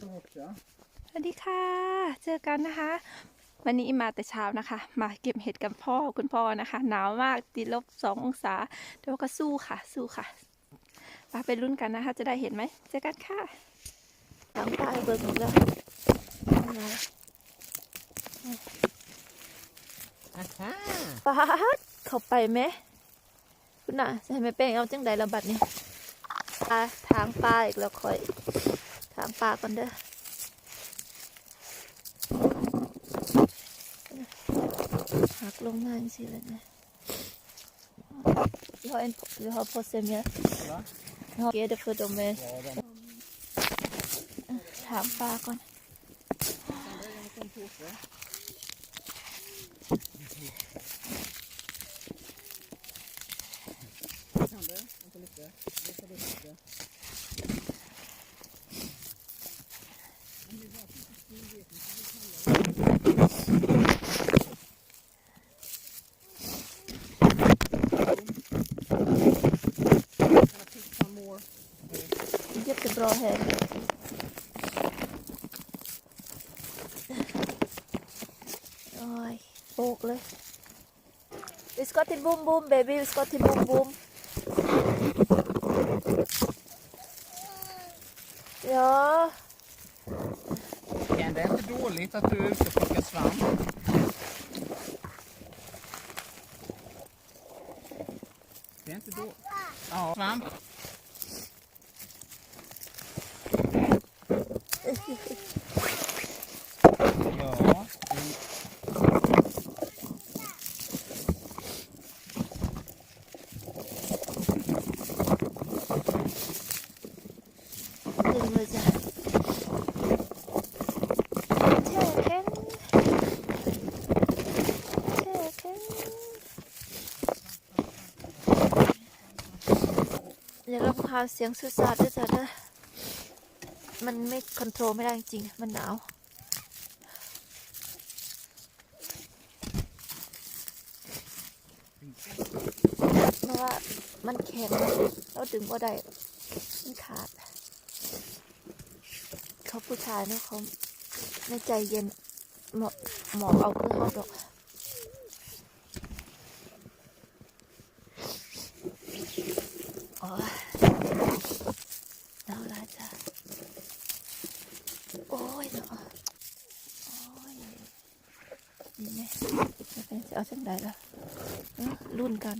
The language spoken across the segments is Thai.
så också. สวัสดีค่ะ เจอกันนะคะ วันนี้มาแต่เช้านะคะ มาเก็บเห็ดกับพ่อคุณพ่อนะคะ หนาวมากติดลบสององศาแต่ว่าก็สู้ค่ะ สู้ค่ะมาไปรุ่นกันนะคะ จะได้เห็นไหมเจอกันค่ะหลังป้ายเบิกหมดแล้ว Aha! ป้าดเข้าไปไหมคุณน่ะจะให้แม่แป้งเอาจังใดระบัดนี่ปลาทางปลาอีกแล้วคอย ถามปลาก่อนเด้อหักลงมาจริงๆเลยนะยอเอ็นยอพอเซมเนี่ยยอเกดเฟอร์ดเมนถามปลาก่อนเ bra helg. Oj, fåglar. Vi ska till Bom Bom, baby, vi ska till Bom Bom. Ja. Är Det inte dåligt att du är ute och plockar svamp. Det är inte dåligt. Ja, svamp. อย่ารำคาญเสียงสุดสาดด้วยจ้ะเด้อ มันไม่คอนโทรลไม่ได้จริงๆ มันหนาว เพราะว่ามันแข็งเราดึงบ่ได้ มันขาด เขาผู้ชายเนอะเขาไม่ใจเย็นหมอหมอเอาคือเขาดอกโอ้ยหนาวหลายจ้ะโอ้ยเนาะโอ้ย นี่ไหมจะเป็นจะเอาจังใดล่ะรุ่นกัน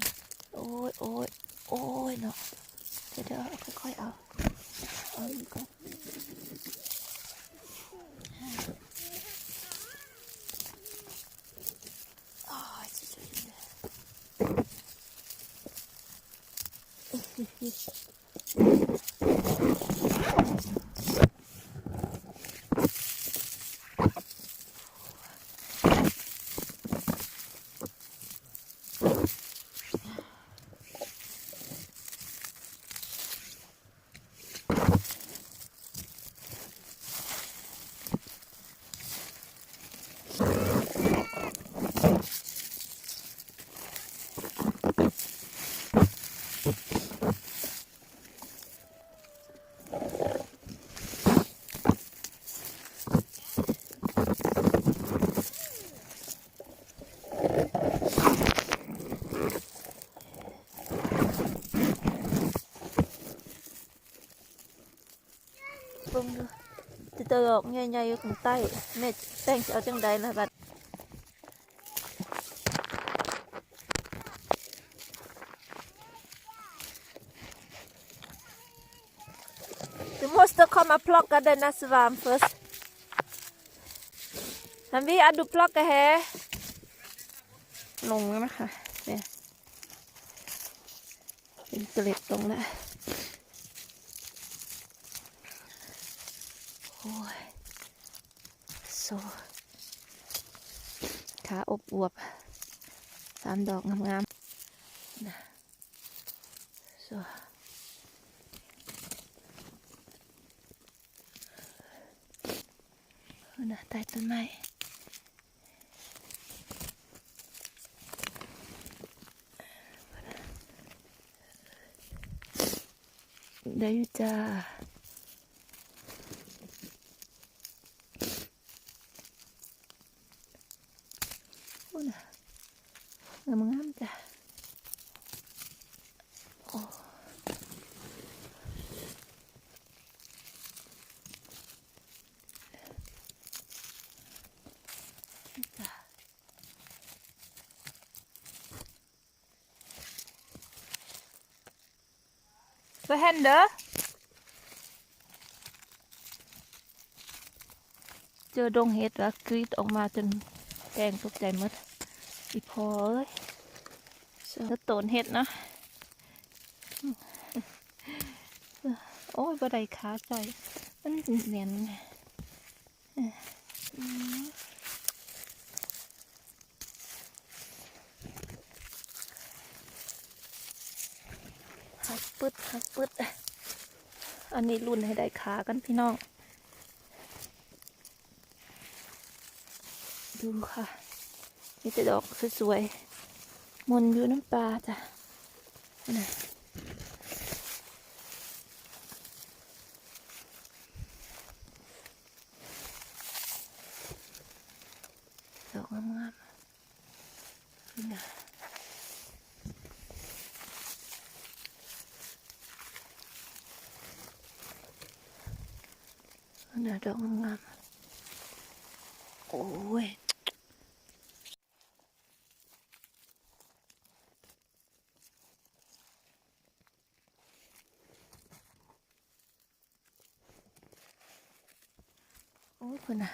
โอ้ยโอ้ยโอ้ยเนาะเดี๋ยวเดี๋ยวค่อยๆเอาเอาอีกก่อน เดอกใหญ่ๆอยู่ข้างใต้แม่แตงจะเอาจังใดล่ะบัด Du måste komma och plocka denna svamp först. Men vi är du plockar här. ลงแล้วนะคะเนี่ยเป็นเกล็ดรงแล้ โอ้ยโซ ขาอบอวบสามดอกงามๆนะโซนะใต้ต้นไม้ได้ยู่จ้า งามงามๆจ้ะโอ้จ้ะ Vad händer? เจอดงเห็ด แล้วกรีดออกมาจนแดงตกใจหมดอีพอเอ้ยเสือโตนเห็ดนะโอ้ยบ่ได้ขาใจอยมันเหนียนอืมหักปึดหักปึดอันนี้รุ่นให้ได้ขากันพี่น้อง ดูค่ะมีแต่ดอกสวยๆมนอยู่น้ำปลาจ้ะนะดอกงามๆนี่นะนะดอกงามๆโอ้ย โอ้ยคุณน่ะ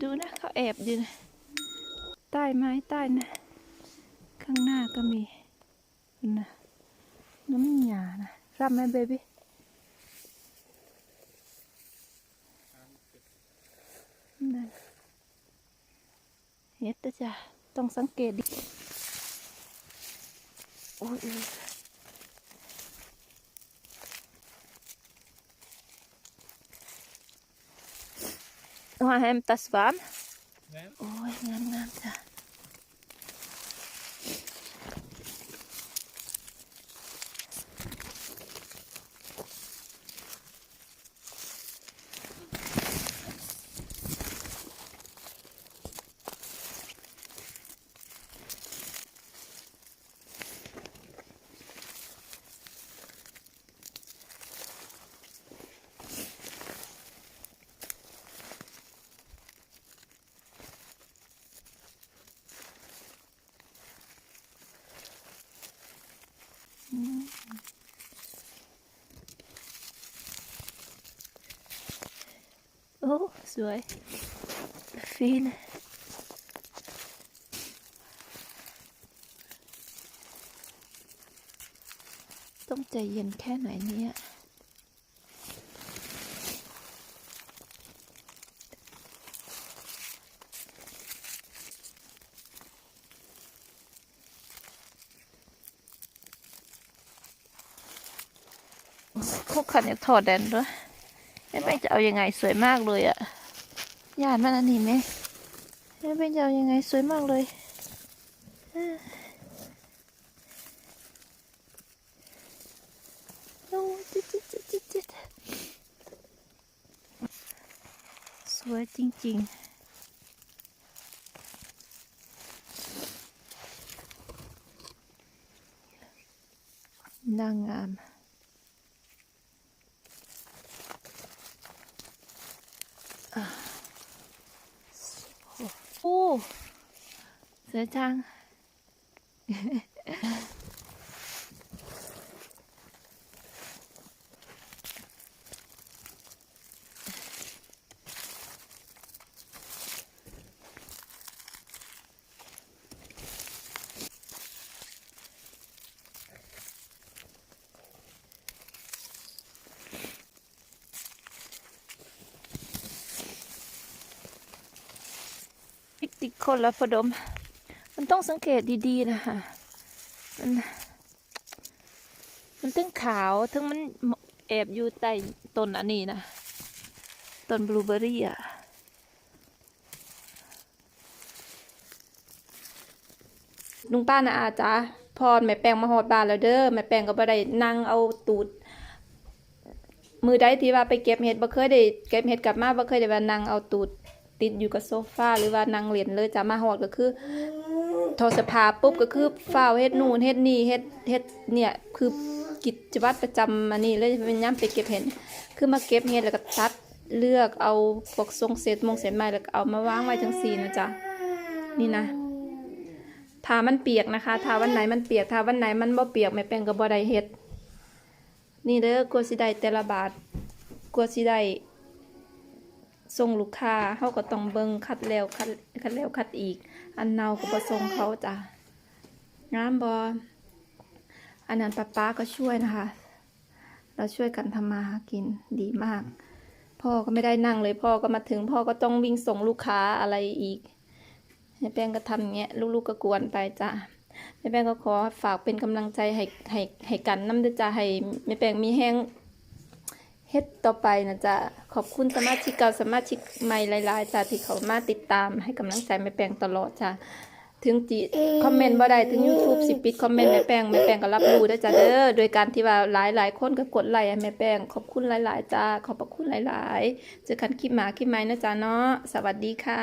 ดูนะเขาแอบอยู่นะใต้ไม้ใต้นะ ข้างหน้าก็มีนะน้ำหยานะรับไหมเบบี้ นั่นเฮ็ดเด้อ จ้ะต้องสังเกตดิโอ้ยเอ้ยว่าแฮมตัสวาม Vem? โอ้ยงามงามๆจ้ะ สวยฟีนต้องใจเย็นแค่ไหนเนี่ยคุกขันอยากถ จะเอายังไงสวยมากเลยอะยานมันอันนี้ไหมไม่เป็นจะเอายังไงสวยมากเลยอ่าโอ้จิ๊ดจิ๊ดจิ๊ดจิ๊ดจิ๊ดสวยจริงๆนางงาม โอ้ สวยจังพิติกคนละพดันต้องสังเกตดีๆนะคะมันมันทั้งขาวทั้งมันแอบอยู่ใต้ต้นอันนี้นะต้นบลูเบอรี่อะลุงป้านะอาจ้าพอแม่แปงมาหอดบานแล้วเด้อแม่แปงก็บ่ได้นั่งเอาตูด มือได้ทีว่าไปเก็บเห็ดบ่เคยได้เก็บเห็ดกลับมาบ่เคยได้ว่านั่งเอาตูดติดอยู่กับโซฟาหรือว่านั่งเหรียญเลยจะมาหอดก็คือ ถอสอผ้าปุ๊บก็คือฝ้าวเฮ็ดนู่นเฮ็ดนี่เฮ็ดเฮ็ดเนี่ยคือกิจวัตรประจำอันนี้เลยเป็นย่ํไปเก็บเห็ดคือมาเก็บเห็ดแล้วก็ตัดเลือกเอาพวกทรงเศษมงเศษไม้แล้วก็เอามาวางไว้จังซี่นะจ๊ะนี่นะทามันเปียกนะคะทาวันไหนมันเปียกทาวันไหนมันบ่เปียกแม่แป้งก็บ่ได้เฮ็ดนี่เด้อกลัวสิได้แต่ละบาทกลัวสิได้ ส่งลูกค้าเฮาก็ต้องเบิ่งคัดแล้วคัดคัดแล้วคัดอีก อันเนาก็บ่ส่งเขาจ้ะงามบ่อันนั้นป้าป้าก็ช่วยนะคะ เราช่วยกันทำมาหากินดีมาก พ่อก็ไม่ได้นั่งเลยพ่อก็มาถึง พ่อก็ต้องวิ่งส่งลูกค้าอะไรอีกแม่แป้งก็ทำอย่างเงี้ยลูกๆก็กวนไปจ้ะแม่แป้งก็ขอฝากเป็นกำลังใจให้ให้ให้กันน้ำด้จ้ะให้แม่แป้งมีแห้ง เฮ็ดต่อไปนะจ๊ะขอบคุณสมาชิกเก่าสมาชิกใหม่หลายๆจ้ะที่เขามาติดตามให้กำลังใจแม่แปงตลอดจ้ะถึงจีคอมเมนต์บ่ได้ถึง YouTube สิปิดคอมเมนต์แม่แป้งแม่แป้งก็รับรู้ด้จ้ะเด้อโดยการที่ว่าหลายๆคนก็กดไลค์แม่แป้งขอบคุณหลาย ๆ จ้าขอบพระคุณหลาย ๆ เจอกันคลิปหมาคลิปไม้นะจ๊ะเนาะสวัสดีค่ะ